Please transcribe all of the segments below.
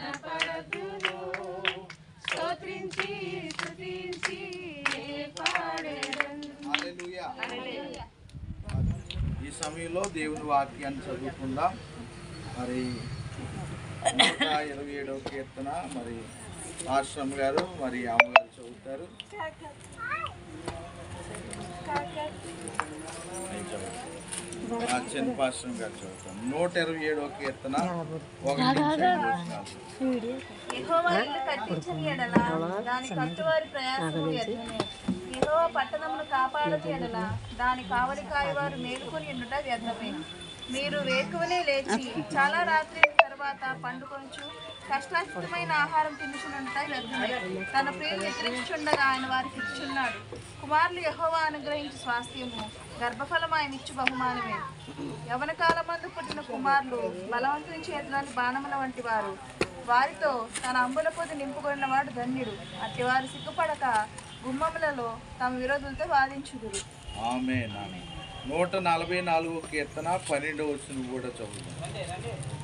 కనపడదును స్తోత్రించి స్తుతించి పాడేదను. హల్లెలూయా. ఈ సమయంలో దేవుని వాక్యాన్ని చదువుకుందాం. మరి ఇరవై ఏడవ కీర్తన మరి ఆశ్రమ్ గారు మరి అమ్మగారు చదువుతారు. చిన్న పాశ్రం గారు చదువుతాను నూట ఇరవై వ్యర్థమే. యెహోవా పట్టణమును కాపాడని ఎడల. దాని కావలి కాయవారు మేలుకొని ఉండుట వ్యర్థమే. మీరు వేకువనే లేచి చాలా రాత్రి తర్వాత పండుకొంచు కష్టాచితమైన ఆహారం తినుచునుంట వ్యర్థమే తన ప్రియులు నిద్రించుండగా ఆయన వారికి ఇచ్చున్నాడు కుమారులు యహోవా అనుగ్రహించి స్వాస్థ్యము గర్భఫలం ఆయన ఇచ్చు బహుమానమే. యవన కాలమందు పుట్టిన కుమారులు బలవంతుని చేతిలోని బాణముల వంటి వారు. వారితో తన అంబుల పొది నింపుకొన్న వాడు ధన్యుడు. అట్టి వారు సిగ్గుపడక గుమ్మములలో తమ విరోధులతో వాదించుదురు. ఆమె నూట నలభై నాలుగు కీర్తన పన్నెండు వచ్చిన కూడా చదువుతాం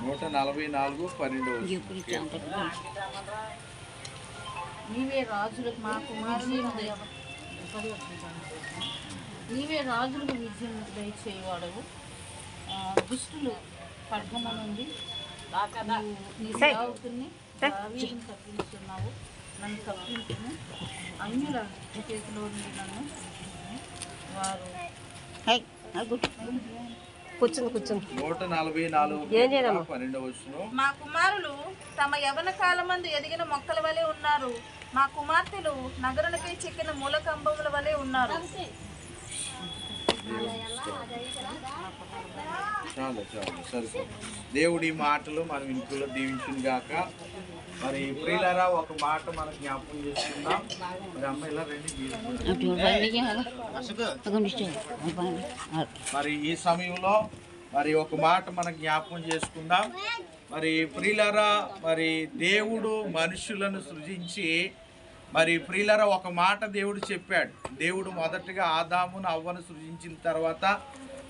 నూట నలభై నాలుగు పన్నెండవ కీర్తన. నీవే రాజులకు మా కుమారులు నీవే రాజులకు విజయం దయచేయవాడవు. ఆ, దుష్టులు ఖడ్గమ నుండి నీవు నీ సేవకుని తప్పించున్నావు. నన్ను తప్పించును అన్యుల చేతిలో నుండి నన్ను వారు కూర్చుని కూర్చుని నూట నలభై నాలుగు పన్నెండవ వచనం. మా కుమారులు తమ యవన కాలమందు ఎదిగిన మొక్కల వలె ఉన్నారు. మా కుమార్తెలు నగరులకై చెక్కిన మూలకంబముల వలె ఉన్నారు. చాలు చాలు సరే సరే దేవుడి మాటలు మనం ఇంట్లో దీవించును గాక. మరి ప్రియులారా ఒక మాట మనం జ్ఞాపకం చేసుకుందాం. మరి అమ్మాయిలా రండి. మరి ఈ సమయంలో మరి ఒక మాట మనం జ్ఞాపకం చేసుకుందాం. మరి ప్రియులారా మరి దేవుడు మనుషులను సృజించి మరి ప్రియులర ఒక మాట దేవుడు చెప్పాడు. దేవుడు మొదటగా ఆదామును అవ్వను సృజించిన తర్వాత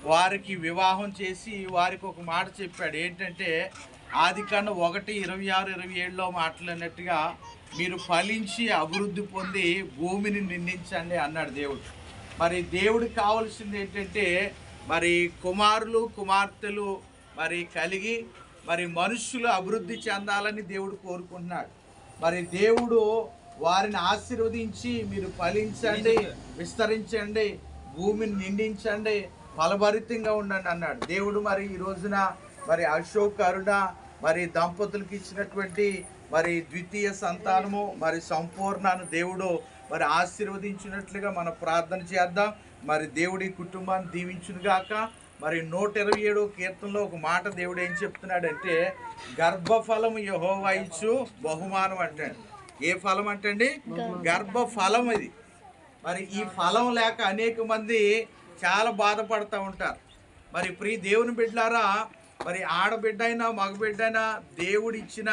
వారికి వివాహం చేసి వారికి ఒక మాట చెప్పాడు. ఏంటంటే ఆది కన్నా ఒకటి ఇరవై ఆరు ఇరవై ఏడులో మాట్లాడినట్టుగా మీరు ఫలించి అభివృద్ధి పొంది భూమిని నిందించండి అన్నాడు దేవుడు. మరి దేవుడికి కావాల్సింది ఏంటంటే మరి కుమారులు కుమార్తెలు మరి కలిగి మరి మనుషులు అభివృద్ధి చెందాలని దేవుడు కోరుకుంటున్నాడు. మరి దేవుడు వారిని ఆశీర్వదించి మీరు ఫలించండి విస్తరించండి భూమిని నిండించండి ఫలభరితంగా ఉండండి అన్నాడు. దేవుడు మరి ఈ రోజున మరి అశోక్ అరుణ మరి దంపతులకు ఇచ్చినటువంటి మరి ద్వితీయ సంతానము మరి సంపూర్ణను దేవుడు మరి ఆశీర్వదించినట్లుగా మనం ప్రార్థన చేద్దాం. మరి దేవుడి కుటుంబాన్ని దీవించునుగాక మరి నూట ఇరవై ఏడో కీర్తనలో ఒక మాట దేవుడు ఏం చెప్తున్నాడంటే గర్భఫలం యహోవా ఇచ్చు బహుమానం అంటాడు. ఏ ఫలం అంటండి? గర్భఫలం ఇది. మరి ఈ ఫలం లేక అనేక మంది చాలా బాధపడుతూ ఉంటారు. మరి ప్రియ దేవుని బిడ్డలారా మరి ఆడబిడ్డ అయినా మగబిడ్డ అయినా దేవుడు ఇచ్చిన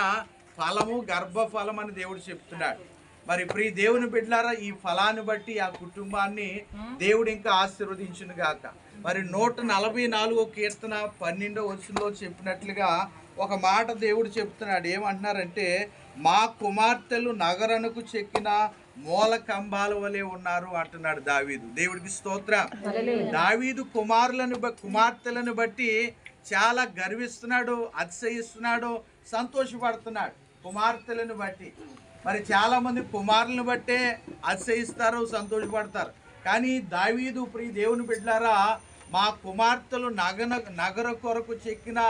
ఫలము గర్భఫలం అని దేవుడు చెప్తున్నాడు. మరి ప్రియ దేవుని బిడ్డలారా ఈ ఫలాన్ని బట్టి ఆ కుటుంబాన్ని దేవుడు ఇంకా ఆశీర్వదించును గాక. మరి నూట నలభై నాలుగో కీర్తన పన్నెండో వచనంలో చెప్పినట్లుగా ఒక మాట దేవుడు చెప్తున్నాడు. ఏమంటున్నారంటే మా కుమార్తెలు నగరనకు చెక్కిన మూల కంబాల వలె ఉన్నారు అంటున్నాడు దావీదు. దేవుడికి స్తోత్రం. దావీదు కుమారులను కుమార్తెలను బట్టి చాలా గర్విస్తున్నాడు అతిశయిస్తున్నాడు సంతోషపడుతున్నాడు కుమార్తెలను బట్టి. మరి చాలా మంది కుమారులను బట్టే అతిశయిస్తారు సంతోషపడతారు. కానీ దావీదు ప్రియ దేవుని బిడ్డారా మా కుమార్తెలు నగన నగర కొరకు చెక్కిన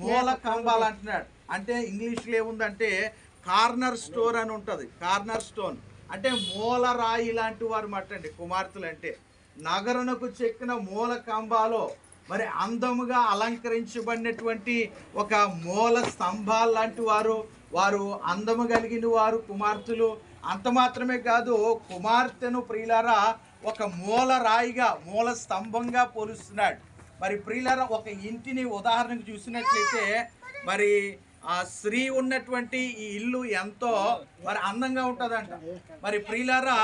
మూల కంబాలు అంటున్నాడు. అంటే ఇంగ్లీష్లో ఏముందంటే కార్నర్ స్టోర్ అని ఉంటుంది. Corner stone. అంటే మూల రాయి లాంటి వారు మట్టండి కుమార్తెలు అంటే నగరనకు చెక్కిన మూల కంబాలో మరి అందముగా అలంకరించబడినటువంటి ఒక మూల స్తంభాలు లాంటి వారు వారు అందము కలిగిన వారు కుమార్తెలు. అంత మాత్రమే కాదు కుమార్తెను ప్రియులారా ఒక మూల రాయిగా మూల స్తంభంగా పోలుస్తున్నాడు. మరి ప్రియులారా ఒక ఇంటిని ఉదాహరణకు చూసినట్లయితే మరి ఆ స్త్రీ ఉన్నటువంటి ఈ ఇల్లు ఎంతో మరి అందంగా ఉంటుందంట. మరి ప్రియులారా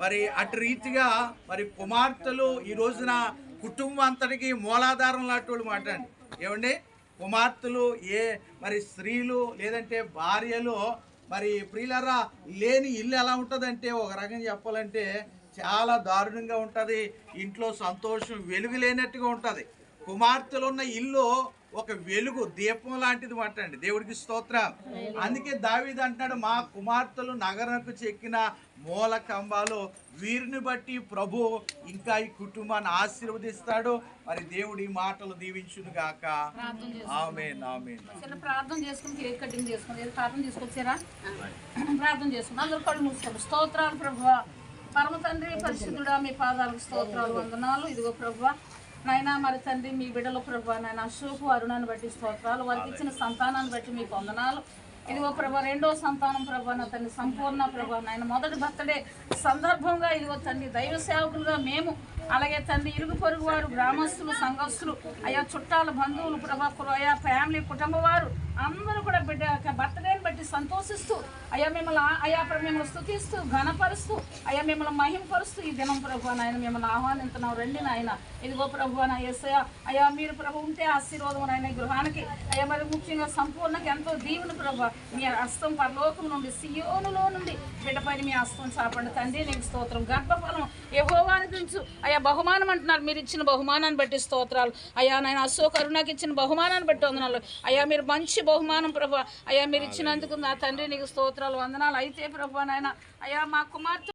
మరి అటు రీతిగా మరి కుమార్తెలు ఈ రోజున కుటుంబం అంతటికి మూలాధారం లాంటి వాళ్ళు అండి. ఏమండి? కుమార్తెలు ఏ మరి స్త్రీలు లేదంటే భార్యలు మరి ప్రియులారా లేని ఇల్లు ఎలా ఉంటుందంటే ఒక రకంగా చెప్పాలంటే చాలా దారుణంగా ఉంటుంది. ఇంట్లో సంతోషం వెలుగు లేనట్టుగా ఉంటుంది. కుమార్తెలు ఉన్న ఇల్లు ఒక వెలుగు దీపం లాంటిది మాట అండి దేవుడికి స్తోత్రం. అందుకే దావీదు అంటున్నాడు మా కుమార్తెలు నగరకు చెక్కిన మూల కంబాలు వీరిని బట్టి ప్రభు ఇంకా ఈ కుటుంబాన్ని ఆశీర్వదిస్తాడు. మరి దేవుడి మాటలు దీవించును గాక. Amen amen. చిన్న ప్రార్థన చేసుకుని కేక్ కటింగ్ చేసుకుని ప్రార్థన తీసుకొచ్చారా ప్రార్థన చేసుకుని అందరూ కళ్ళు మూసుకోండి. స్తోత్రాలు ప్రభు పరమ తండ్రి పరిశుద్ధుడా మీ పాదాలకు స్తోత్రాలు వందనాలు. ఇదిగో ప్రభు నైనా మరి తండ్రి మీ బిడ్డలు ప్రభు నాయన అశోకు అరుణాన్ని బట్టి స్తోత్రాలు. వారికి ఇచ్చిన సంతానాన్ని బట్టి మీకు వందనాలు. ఇదిగో ప్రభా రెండో సంతానం ప్రభా నా తండ్రి సంపూర్ణ ప్రభా నాయన మొదటి బర్త్డే సందర్భంగా ఇదిగో తండ్రి దైవ సేవకులుగా మేము అలాగే తండ్రి ఇరుగు పొరుగు వారు గ్రామస్తులు సంఘస్థులు అయా చుట్టాల బంధువులు ప్రభా అయా ఫ్యామిలీ కుటుంబ వారు అందరూ కూడా బిడ్డ బర్త్డే బట్టి సంతోషిస్తూ అయ్యా మిమ్మల్ని అయా మిమ్మల్ని స్థుతిస్తూ ఘనపరుస్తూ అయ్యా మిమ్మల్ని మహింపరుస్తూ ఈ దినం ప్రభు నాయన మిమ్మల్ని ఆహ్వానిస్తున్నాం రండి నాయన. ఇదిగో ప్రభు నా ఎస్ఐ మీరు ప్రభు ఉంటే ఆశీర్వాదం నాయన గృహానికి. అయ్యా మరి ముఖ్యంగా సంపూర్ణకి ఎంతో దీవుని ప్రభు మీ హస్తం పరలోకం నుండి సియోనులో నుండి బిడ్డపైన మీ హస్తం చాపండి. తండ్రి నీకు స్తోత్రం. గర్భఫలం యహోవాని దించు అయ్యా బహుమానం అంటున్నారు. మీరు ఇచ్చిన బహుమానాన్ని బట్టి స్తోత్రాలు. అయ్యా నాయన అశోక్ అరుణాకి ఇచ్చిన బహుమానాన్ని బట్టి వందనాలు. అయ్యా మీరు మంచి బహుమానం ప్రభు. అయ్యా మీరు ఇచ్చినందుకు నా తండ్రి నీకు స్తోత్రాలు వందనాలు. అయితే ప్రభు నాయన అయ్యా మా కుమార్తె